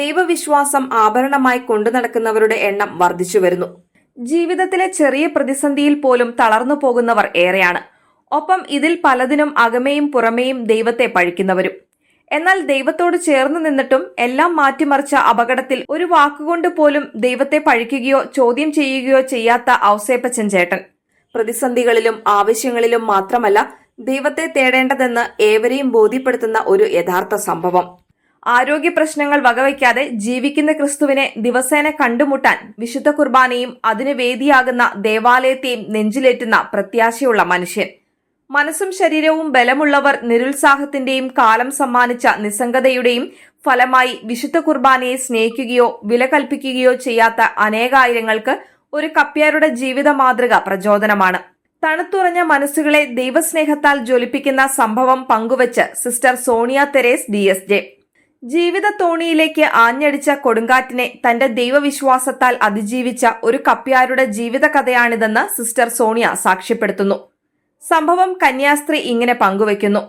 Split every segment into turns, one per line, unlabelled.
ദൈവവിശ്വാസം ആഭരണമായി കൊണ്ടു നടക്കുന്നവരുടെ എണ്ണം വർദ്ധിച്ചു വരുന്നു. ജീവിതത്തിലെ ചെറിയ പ്രതിസന്ധിയിൽ പോലും തളർന്നു പോകുന്നവർ ഏറെയാണ്. ഒപ്പം ഇതിൽ പലതിനും അകമേയും പുറമേയും ദൈവത്തെ പഴിക്കുന്നവരും. എന്നാൽ ദൈവത്തോട് ചേർന്ന് നിന്നിട്ടും എല്ലാം മാറ്റിമറിച്ച അപകടത്തിൽ ഒരു വാക്കുകൊണ്ട് പോലും ദൈവത്തെ പഴിക്കുകയോ ചോദ്യം ചെയ്യുകയോ ചെയ്യാത്ത ഔസേപ്പച്ചൻ ചേട്ടൻ. പ്രതിസന്ധികളിലും ആവശ്യങ്ങളിലും മാത്രമല്ല ദൈവത്തെ തേടേണ്ടതെന്ന് ഏവരെയും ബോധ്യപ്പെടുത്തുന്ന ഒരു യഥാർത്ഥ സംഭവം. ആരോഗ്യ പ്രശ്നങ്ങൾ വകവയ്ക്കാതെ ജീവിക്കുന്ന ക്രിസ്തുവിനെ ദിവസേന കണ്ടുമുട്ടാൻ വിശുദ്ധ കുർബാനയും അതിന് വേദിയാകുന്ന ദേവാലയത്തെയും നെഞ്ചിലേറ്റുന്ന പ്രത്യാശയുള്ള മനുഷ്യൻ. മനസ്സും ശരീരവും ബലമുള്ളവർ നിരുത്സാഹത്തിന്റെയും കാലം സമ്മാനിച്ച നിസ്സംഗതയുടെയും ഫലമായി വിശുദ്ധ കുർബാനയെ സ്നേഹിക്കുകയോ വില കൽപ്പിക്കുകയോ ചെയ്യാത്ത അനേകായിരങ്ങൾക്ക് ഒരു കപ്പ്യാരുടെ ജീവിത മാതൃക പ്രചോദനമാണ്. തണുത്തുറഞ്ഞ മനസ്സുകളെ ദൈവസ്നേഹത്താൽ ജ്വലിപ്പിക്കുന്ന സംഭവം പങ്കുവച്ച് sister Sonia Teres D S J. ജീവിത തോണിയിലേക്ക് ആഞ്ഞടിച്ച കൊടുങ്കാറ്റിനെ തന്റെ ദൈവവിശ്വാസത്താൽ അതിജീവിച്ച ഒരു കപ്പ്യാരുടെ ജീവിത കഥയാണിതെന്ന് സിസ്റ്റർ സോണിയ സാക്ഷ്യപ്പെടുത്തുന്നു. സംഭവം കന്യാസ്ത്രീ ഇങ്ങനെ പങ്കുവയ്ക്കുന്നു.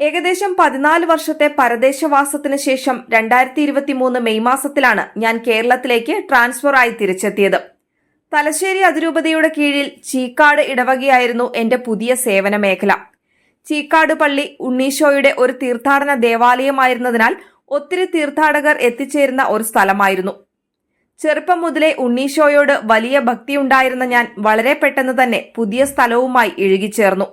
ഏകദേശം പതിനാല് വർഷത്തെ പരദേശവാസത്തിന് ശേഷം രണ്ടായിരത്തി ഇരുപത്തിമൂന്ന് മെയ് മാസത്തിലാണ് ഞാൻ കേരളത്തിലേക്ക് ട്രാൻസ്ഫർ ആയി തിരിച്ചെത്തിയത്. തലശ്ശേരി അതിരൂപതയുടെ കീഴിൽ ചീക്കാട് ഇടവകയായിരുന്നു എന്റെ പുതിയ സേവന മേഖല ചീക്കാട് പള്ളി ഉണ്ണീശോയുടെ ഒരു തീർത്ഥാടന ദേവാലയമായിരുന്നതിനാൽ ഒത്തിരി തീർത്ഥാടകർ എത്തിച്ചേരുന്ന ഒരു സ്ഥലമായിരുന്നു. ചെറുപ്പം മുതലേ ഉണ്ണീശോയോട് വലിയ ഭക്തിയുണ്ടായിരുന്ന ഞാൻ വളരെ പെട്ടെന്ന് തന്നെ പുതിയ സ്ഥലവുമായി ഇഴുകിച്ചേർന്നു.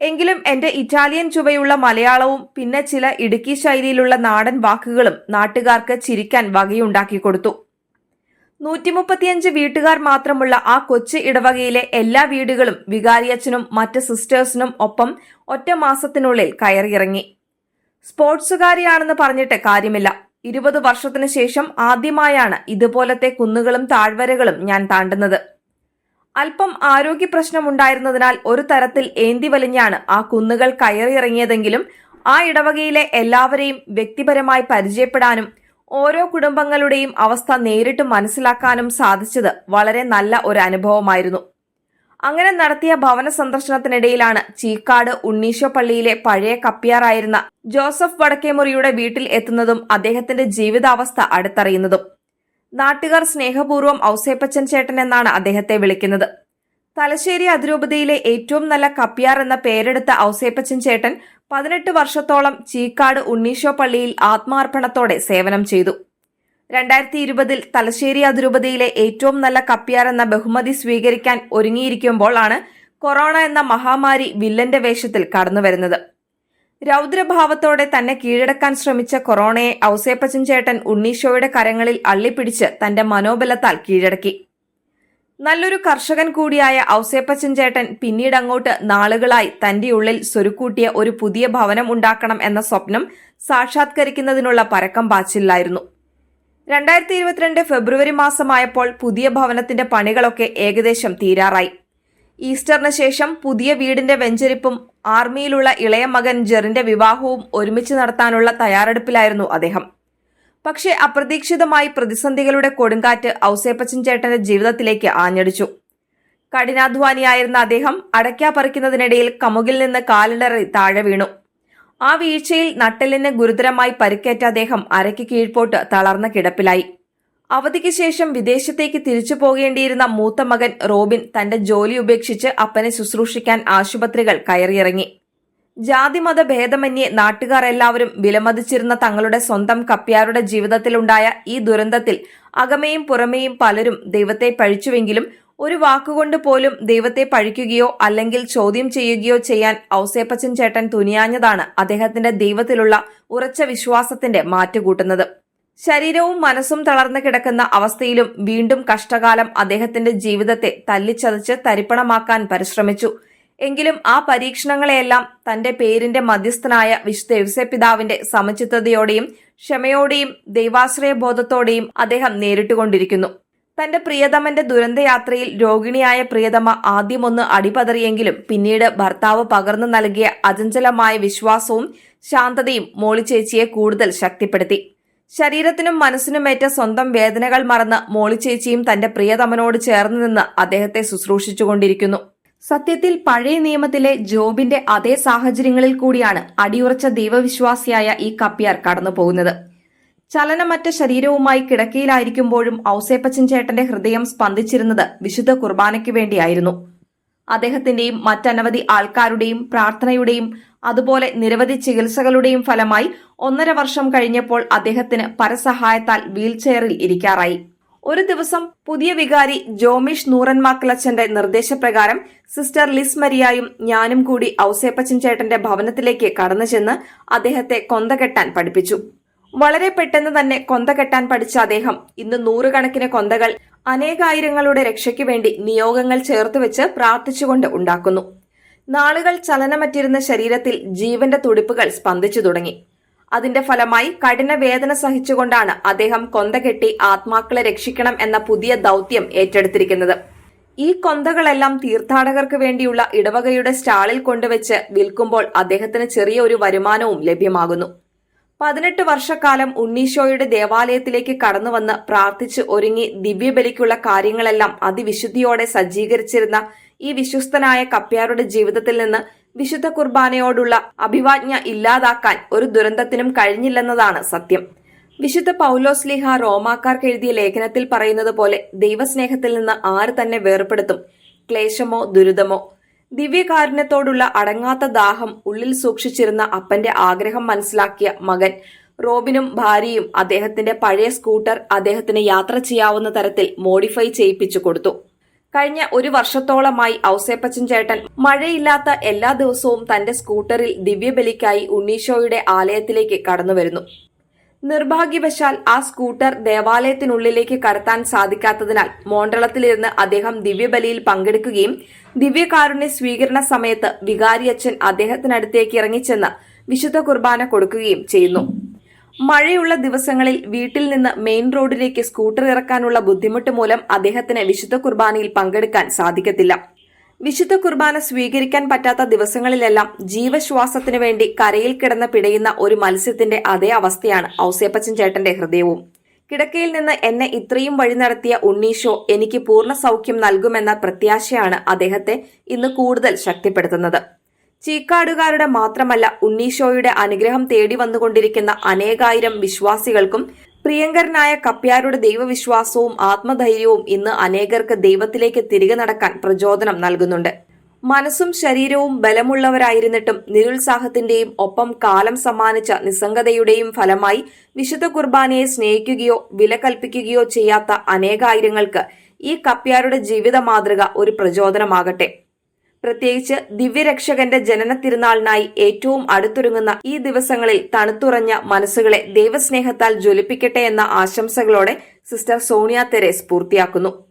എങ്കിലും എന്റെ ഇറ്റാലിയൻ ചുവയുള്ള മലയാളവും പിന്നെ ചില ഇടുക്കി ശൈലിയിലുള്ള നാടൻ വാക്കുകളും നാട്ടുകാർക്ക് ചിരിക്കാൻ വകയുണ്ടാക്കി കൊടുത്തു. നൂറ്റി മുപ്പത്തിയഞ്ച് വീട്ടുകാർ മാത്രമുള്ള ആ കൊച്ചു ഇടവകയിലെ എല്ലാ വീടുകളും വികാരിയച്ഛനും മറ്റ് സിസ്റ്റേഴ്സിനും ഒപ്പം ഒറ്റ മാസത്തിനുള്ളിൽ കയറിയിറങ്ങി. സ്പോർട്സുകാരിയാണെന്ന് പറഞ്ഞിട്ട് കാര്യമില്ല. ഇരുപത് വർഷത്തിന് ശേഷം ആദ്യമായാണ് ഇതുപോലത്തെ കുന്നുകളും താഴ്വരകളും ഞാൻ താണ്ടുന്നത്. അല്പം ആരോഗ്യ പ്രശ്നമുണ്ടായിരുന്നതിനാൽ ഒരു തരത്തിൽ ഏന്തി വലിഞ്ഞാണ് ആ കുന്നുകൾ കയറിയിറങ്ങിയതെങ്കിലും ആ ഇടവകയിലെ എല്ലാവരെയും വ്യക്തിപരമായി പരിചയപ്പെടാനും ഓരോ കുടുംബങ്ങളുടെയും അവസ്ഥ നേരിട്ട് മനസ്സിലാക്കാനും സാധിച്ചത് വളരെ നല്ല ഒരു അനുഭവമായിരുന്നു. അങ്ങനെ നടത്തിയ ഭവന സന്ദർശനത്തിനിടയിലാണ് ചീക്കാട് ഉണ്ണീശോ പള്ളിയിലെ പഴയ കപ്പിയാറായിരുന്ന ജോസഫ് വടക്കേമുറിയുടെ വീട്ടിൽ എത്തുന്നതും അദ്ദേഹത്തിന്റെ ജീവിതാവസ്ഥ അടുത്തറിയുന്നതും. നാട്ടുകാർ സ്നേഹപൂർവം ഔസേപ്പച്ചൻ ചേട്ടൻ എന്നാണ് അദ്ദേഹത്തെ വിളിക്കുന്നത്. തലശ്ശേരി അതിരൂപതയിലെ ഏറ്റവും നല്ല കപ്യാർ എന്ന പേരെടുത്ത ഔസേപ്പച്ചൻ ചേട്ടൻ പതിനെട്ട് വർഷത്തോളം ചീക്കാട് ഉണ്ണീശോ പള്ളിയിൽ ആത്മാർപ്പണത്തോടെ സേവനം ചെയ്തു. രണ്ടായിരത്തി ഇരുപതിൽ തലശ്ശേരി അതിരൂപതയിലെ ഏറ്റവും നല്ല കപ്യാർ എന്ന ബഹുമതി സ്വീകരിക്കാൻ ഒരുങ്ങിയിരിക്കുമ്പോൾ ആണ് കൊറോണ എന്ന മഹാമാരി വില്ലന്റെ വേഷത്തിൽ കടന്നുവരുന്നത്. രൗദ്രഭാവത്തോടെ തന്നെ കീഴടക്കാൻ ശ്രമിച്ച കൊറോണയെ ഔസേപ്പച്ചൻ ചേട്ടൻ ഉണ്ണീശോയുടെ കരങ്ങളിൽ അള്ളിപ്പിടിച്ച് തന്റെ മനോബലത്താൽ കീഴടക്കി. നല്ലൊരു കർഷകൻ കൂടിയായ ഔസേപ്പച്ചൻ ചേട്ടൻ പിന്നീട് അങ്ങോട്ട് നാളുകളായി തന്റെ ഉള്ളിൽ സ്വരുക്കൂട്ടിയ ഒരു പുതിയ ഭവനം ഉണ്ടാക്കണം എന്ന സ്വപ്നം സാക്ഷാത്കരിക്കുന്നതിനുള്ള പരക്കം പാച്ചില്ലായിരുന്നു രണ്ടായിരത്തി ഇരുപത്തിരണ്ട് ഫെബ്രുവരി മാസമായപ്പോൾ പുതിയ ഭവനത്തിന്റെ പണികളൊക്കെ ഏകദേശം തീരാറായി. ഈസ്റ്ററിന് ശേഷം പുതിയ വീടിന്റെ വെഞ്ചരിപ്പും ആർമിയിലുള്ള ഇളയ മകൻ ജെറിന്റെ വിവാഹവും ഒരുമിച്ച് നടത്താനുള്ള തയ്യാറെടുപ്പിലായിരുന്നു അദ്ദേഹം. പക്ഷേ അപ്രതീക്ഷിതമായി പ്രതിസന്ധികളുടെ കൊടുങ്കാറ്റ് ഔസേപ്പച്ചൻ ചേട്ടന്റെ ജീവിതത്തിലേക്ക് ആഞ്ഞടിച്ചു. കഠിനാധ്വാനിയായിരുന്ന അദ്ദേഹം അടയ്ക്ക പറിക്കുന്നതിനിടയിൽ കമുകിൽ നിന്ന് കാലിടറി താഴെ വീണു. ആ വീഴ്ചയിൽ നട്ടലിന് ഗുരുതരമായി പരിക്കേറ്റ അദ്ദേഹം അരയ്ക്ക് കീഴ്പോട്ട് തളർന്ന കിടപ്പിലായി. അവധിക്ക് ശേഷം വിദേശത്തേക്ക് തിരിച്ചു പോകേണ്ടിയിരുന്ന മൂത്ത മകൻ റോബിൻ തന്റെ ജോലി ഉപേക്ഷിച്ച് അപ്പനെ ശുശ്രൂഷിക്കാൻ ആശുപത്രികൾ കയറിയിറങ്ങി. ജാതിമത ഭേദമന്യേ നാട്ടുകാർ എല്ലാവരും വിലമതിച്ചിരുന്ന തങ്ങളുടെ സ്വന്തം കപ്പ്യാരുടെ ജീവിതത്തിലുണ്ടായ ഈ ദുരന്തത്തിൽ അകമേയും പുറമേയും പലരും ദൈവത്തെ പഴിച്ചുവെങ്കിലും ഒരു വാക്കുകൊണ്ട് പോലും ദൈവത്തെ പഴിക്കുകയോ അല്ലെങ്കിൽ ചോദ്യം ചെയ്യുകയോ ചെയ്യാൻ ഔസേപ്പച്ചൻ ചേട്ടൻ തുനിയാഞ്ഞതാണ് അദ്ദേഹത്തിന്റെ ദൈവത്തിലുള്ള ഉറച്ച വിശ്വാസത്തിന്റെ മാറ്റുകൂട്ടുന്നത്. ശരീരവും മനസ്സും തളർന്നു കിടക്കുന്ന അവസ്ഥയിലും വീണ്ടും കഷ്ടകാലം അദ്ദേഹത്തിന്റെ ജീവിതത്തെ തല്ലിച്ചതച്ച് തരിപ്പണമാക്കാൻ പരിശ്രമിച്ചു. എങ്കിലും ആ പരീക്ഷണങ്ങളെയെല്ലാം തന്റെ പേരിന്റെ മധ്യസ്ഥനായ വിശുദ്ധ പിതാവിന്റെ സമചിത്തതയോടെയും ക്ഷമയോടെയും ദൈവാശ്രയബോധത്തോടെയും അദ്ദേഹം നേരിട്ടുകൊണ്ടിരിക്കുന്നു. തന്റെ പ്രിയതമന്റെ ദുരന്തയാത്രയിൽ രോഗിണിയായ പ്രിയതമ ആദ്യമൊന്ന് അടിപതറിയെങ്കിലും പിന്നീട് ഭർത്താവ് പകർന്നു നൽകിയ അചഞ്ചലമായ വിശ്വാസവും ശാന്തതയും മോളിച്ചേച്ചിയെ കൂടുതൽ ശക്തിപ്പെടുത്തി. ശരീരത്തിനും മനസ്സിനുമേറ്റ സ്വന്തം വേദനകൾ മറന്ന് മോളിച്ചേച്ചിയും തന്റെ പ്രിയതമനോട് ചേർന്ന് നിന്ന് അദ്ദേഹത്തെ ശുശ്രൂഷിച്ചുകൊണ്ടിരിക്കുന്നു. സത്യത്തിൽ പഴയ നിയമത്തിലെ ജോബിന്റെ അതേ സാഹചര്യങ്ങളിൽ കൂടിയാണ് അടിയുറച്ച ദൈവവിശ്വാസിയായ ഈ കപ്പിയാർ കടന്നുപോകുന്നത്. ചലനമറ്റ ശരീരവുമായി കിടക്കയിലായിരിക്കുമ്പോഴും ഔസേപ്പച്ചൻ ചേട്ടന്റെ ഹൃദയം സ്പന്ദിച്ചിരുന്നത് വിശുദ്ധ കുർബാനയ്ക്ക് വേണ്ടിയായിരുന്നു. അദ്ദേഹത്തിന്റെയും മറ്റനവധി ആൾക്കാരുടെയും പ്രാർത്ഥനയുടെയും അതുപോലെ നിരവധി ചികിത്സകളുടെയും ഫലമായി ഒന്നര വർഷം കഴിഞ്ഞപ്പോൾ അദ്ദേഹത്തിന് പരസഹായത്താൽ വീൽചെയറിൽ ഇരിക്കാറായി. ഒരു ദിവസം പുതിയ വികാരി ജോമിഷ് നൂറന്മാക്കളച്ചന്റെ നിർദ്ദേശപ്രകാരം സിസ്റ്റർ ലിസ് മരിയായും ഞാനും കൂടി ഔസേപ്പച്ചൻ ചേട്ടന്റെ ഭവനത്തിലേക്ക് കടന്നുചെന്ന് അദ്ദേഹത്തെ കൊന്തകെട്ടാൻ പഠിപ്പിച്ചു. വളരെ പെട്ടെന്ന് തന്നെ കൊന്ത കെട്ടാൻ പഠിച്ച അദ്ദേഹം ഇന്ന് നൂറുകണക്കിന് കൊന്തകൾ അനേകായിരങ്ങളുടെ രക്ഷയ്ക്ക് വേണ്ടി നിയോഗങ്ങൾ ചേർത്തുവെച്ച് പ്രാർത്ഥിച്ചുകൊണ്ട് ഉണ്ടാക്കുന്നു. നാളുകൾ ചലനമറ്റിരുന്ന ശരീരത്തിൽ ജീവന്റെ തുടിപ്പുകൾ സ്പന്ദിച്ചു തുടങ്ങി. അതിന്റെ ഫലമായി കഠിന വേദന സഹിച്ചുകൊണ്ടാണ് അദ്ദേഹം കൊന്തകെട്ടി ആത്മാക്കളെ രക്ഷിക്കണം എന്ന പുതിയ ദൗത്യം ഏറ്റെടുത്തിരിക്കുന്നത്. ഈ കൊന്തകളെല്ലാം തീർത്ഥാടകർക്ക് വേണ്ടിയുള്ള ഇടവകയുടെ സ്റ്റാളിൽ കൊണ്ടുവച്ച് വിൽക്കുമ്പോൾ അദ്ദേഹത്തിന് ചെറിയ ഒരു വരുമാനവും ലഭ്യമാകുന്നു. പതിനെട്ട് വർഷക്കാലം ഉണ്ണീശോയുടെ ദേവാലയത്തിലേക്ക് കടന്നുവന്ന് പ്രാർത്ഥിച്ച് ഒരുങ്ങി ദിവ്യബലിക്കുള്ള കാര്യങ്ങളെല്ലാം അതിവിശുദ്ധിയോടെ സജ്ജീകരിച്ചിരുന്ന ഈ വിശ്വസ്തനായ കപ്പ്യാരുടെ ജീവിതത്തിൽ നിന്ന് വിശുദ്ധ കുർബാനയോടുള്ള അഭിവാജ്ഞ ഇല്ലാതാക്കാൻ ഒരു ദുരന്തത്തിനും കഴിഞ്ഞില്ലെന്നതാണ് സത്യം. വിശുദ്ധ പൗലോസ് ലീഹ റോമാക്കാർക്ക് എഴുതിയ ലേഖനത്തിൽ പറയുന്നത് പോലെ ദൈവസ്നേഹത്തിൽ നിന്ന് ആര് തന്നെ വേർപെടുത്തും ക്ലേശമോ ദുരിതമോ? ദിവ്യകാരുണ്യത്തോടുള്ള അടങ്ങാത്ത ദാഹം ഉള്ളിൽ സൂക്ഷിച്ചിരുന്ന അപ്പന്റെ ആഗ്രഹം മനസ്സിലാക്കിയ മകൻ റോബിനും ഭാര്യയും അദ്ദേഹത്തിന്റെ പഴയ സ്കൂട്ടർ അദ്ദേഹത്തിന് യാത്ര ചെയ്യാവുന്ന തരത്തിൽ മോഡിഫൈ ചെയ്യിപ്പിച്ചു കൊടുത്തു. കഴിഞ്ഞ ഒരു വർഷത്തോളമായി ഔസേപ്പച്ചൻ ചേട്ടൻ മഴയില്ലാത്ത എല്ലാ ദിവസവും തന്റെ സ്കൂട്ടറിൽ ദിവ്യബലിക്കായി ഉണ്ണീശോയുടെ ആലയത്തിലേക്ക് കടന്നു വരുന്നു. നിർഭാഗ്യവശാൽ ആ സ്കൂട്ടർ ദേവാലയത്തിനുള്ളിലേക്ക് കടത്താൻ സാധിക്കാത്തതിനാൽ മോണ്ടളത്തിലിരുന്ന് അദ്ദേഹം ദിവ്യബലിയിൽ പങ്കെടുക്കുകയും ദിവ്യകാരുണ്യ സ്വീകരണ സമയത്ത് വികാരിയച്ഛൻ അദ്ദേഹത്തിനടുത്തേക്ക് ഇറങ്ങിച്ചെന്ന് വിശുദ്ധ കുർബാന കൊടുക്കുകയും ചെയ്യുന്നു. മഴയുള്ള ദിവസങ്ങളിൽ വീട്ടിൽ നിന്ന് മെയിൻ റോഡിലേക്ക് സ്കൂട്ടർ ഇറക്കാനുള്ള ബുദ്ധിമുട്ട് മൂലം അദ്ദേഹത്തിന് വിശുദ്ധ കുർബാനയിൽ പങ്കെടുക്കാൻ സാധിക്കത്തില്ല. വിശുദ്ധ കുർബാന സ്വീകരിക്കാൻ പറ്റാത്ത ദിവസങ്ങളിലെല്ലാം ജീവശ്വാസത്തിനു വേണ്ടി കരയിൽ കിടന്ന് പിടയുന്ന ഒരു മത്സ്യത്തിന്റെ അതേ അവസ്ഥയാണ് ഔസേപ്പച്ചൻ ചേട്ടന്റെ ഹൃദയവും. കിടക്കയിൽ നിന്ന് എന്നെ ഇത്രയും വഴി നടത്തിയ ഉണ്ണീഷോ എനിക്ക് പൂർണ സൗഖ്യം നൽകുമെന്ന പ്രത്യാശയാണ് അദ്ദേഹത്തെ ഇന്ന് കൂടുതൽ ശക്തിപ്പെടുത്തുന്നത്. ചീക്കാടുകാരുടെ മാത്രമല്ല ഉണ്ണീഷോയുടെ അനുഗ്രഹം തേടി വന്നുകൊണ്ടിരിക്കുന്ന അനേകായിരം വിശ്വാസികൾക്കും പ്രിയങ്കരനായ കപ്യാരുടെ ദൈവവിശ്വാസവും ആത്മധൈര്യവും ഇന്ന് അനേകർക്ക് ദൈവത്തിലേക്ക് തിരികെ നടക്കാൻ പ്രചോദനം നൽകുന്നുണ്ട്. മനസ്സും ശരീരവും ബലമുള്ളവരായിരുന്നിട്ടും നിരുത്സാഹത്തിന്റെയും ഒപ്പം കാലം സമ്മാനിച്ച നിസ്സംഗതയുടെയും ഫലമായി വിശുദ്ധ കുർബാനയെ സ്നേഹിക്കുകയോ വില കൽപ്പിക്കുകയോ ചെയ്യാത്ത അനേകായിരങ്ങൾക്ക് ഈ കപ്യാരുടെ ജീവിത മാതൃക ഒരു പ്രചോദനമാകട്ടെ. പ്രത്യേകിച്ച് ദിവ്യരക്ഷകന്റെ ജനന തിരുനാളിനായി ഏറ്റവും അടുത്തൊരുങ്ങുന്ന ഈ ദിവസങ്ങളിൽ തണുത്തുറഞ്ഞ മനസ്സുകളെ ദൈവസ്നേഹത്താൽ ജ്വലിപ്പിക്കട്ടെ എന്ന ആശംസകളോടെ സിസ്റ്റർ സോണിയ തെരേസ് പൂർത്തിയാക്കുന്നു.